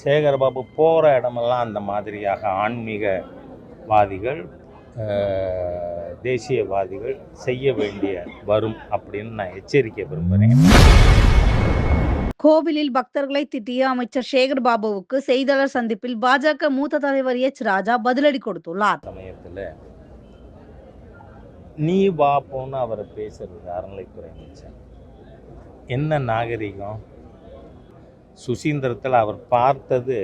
சேகர்பாபு போகிற இடமெல்லாம் அந்த மாதிரியாக ஆன்மீகவாதிகள் தேசியவாதிகள் செய்ய வேண்டிய வரும் அப்படின்னு நான் எச்சரிக்கை விரும்புகிறேன் கோவிலில் பக்தர்களை திட்டிய அமைச்சர் சேகர் பாபுவுக்கு செய்தியாளர் சந்திப்பில் பாஜக மூத்த தலைவர் எச். ராஜா பதிலடி கொடுத்துள்ளார். சமயத்தில் நீ வா போன்னு அவரை பேசுறது அறநிலைத்துறை அமைச்சர். என்ன நாகரிகம்? சுசீந்திரத்தில் அவர் பார்த்தது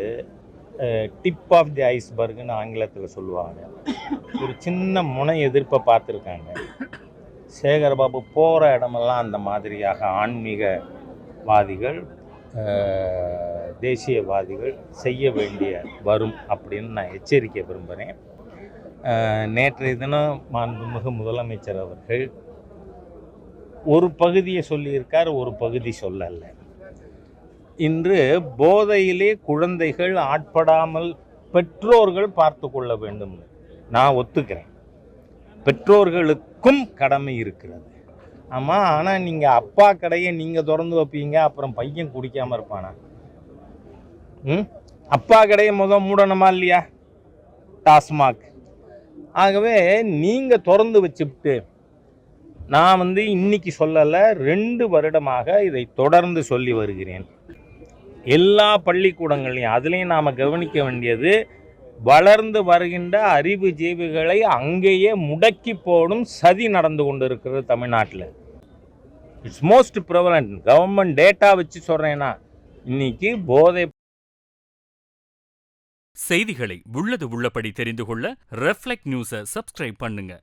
டிப் ஆஃப் தி ஐஸ்பர்க்னு ஆங்கிலத்தில் சொல்லுவாங்க. ஒரு சின்ன முனை எதிர்ப்பை பார்த்துருக்காங்க. சேகர்பாபு போகிற இடமெல்லாம் அந்த மாதிரியாக ஆன்மீகவாதிகள் தேசியவாதிகள் செய்ய வேண்டிய வரும் அப்படின்னு நான் எச்சரிக்கை விரும்புகிறேன் நேற்றைய தினம் மாண்புமிகு முதலமைச்சர் அவர்கள் ஒரு பகுதியை சொல்லியிருக்கார் ஒரு பகுதி சொல்லலை. இன்று போதையிலே குழந்தைகள் ஆட்படாமல் பெற்றோர்கள் பார்த்து கொள்ள வேண்டும். நான் ஒத்துக்கிறேன். பெற்றோர்களுக்கும் கடமை இருக்கிறது. ஆமாம் ஆனால் நீங்கள் அப்பா கடையை நீங்கள் திறந்து வைப்பீங்க அப்புறம் பையன் குடிக்காமல் இருப்பானா? ம்? அப்பா கடையை முத மூடணுமா இல்லையா? டாஸ்மாக். ஆகவே நீங்கள் திறந்து வச்சுட்டு நான் வந்து இன்னைக்கு சொல்லலை ரெண்டு வருடமாக இதை தொடர்ந்து சொல்லி வருகிறேன். எல்லா பள்ளிக்கூடங்கள்லையும் அதுலேயும் நாம் கவனிக்க வேண்டியது வளர்ந்து வருகின்ற அறிவு ஜீவிகளை அங்கேயே முடக்கி போடும் சதி நடந்து கொண்டு இருக்கிறது தமிழ்நாட்டில். It's most prevalent government data வச்சு சொல்கிறேன்னா இன்னைக்கு போதை செய்திகளை உள்ளது உள்ளபடி தெரிந்து கொள்ள ரெஃப்ளெக்ட் நியூஸை சப்ஸ்கிரைப் பண்ணுங்கள்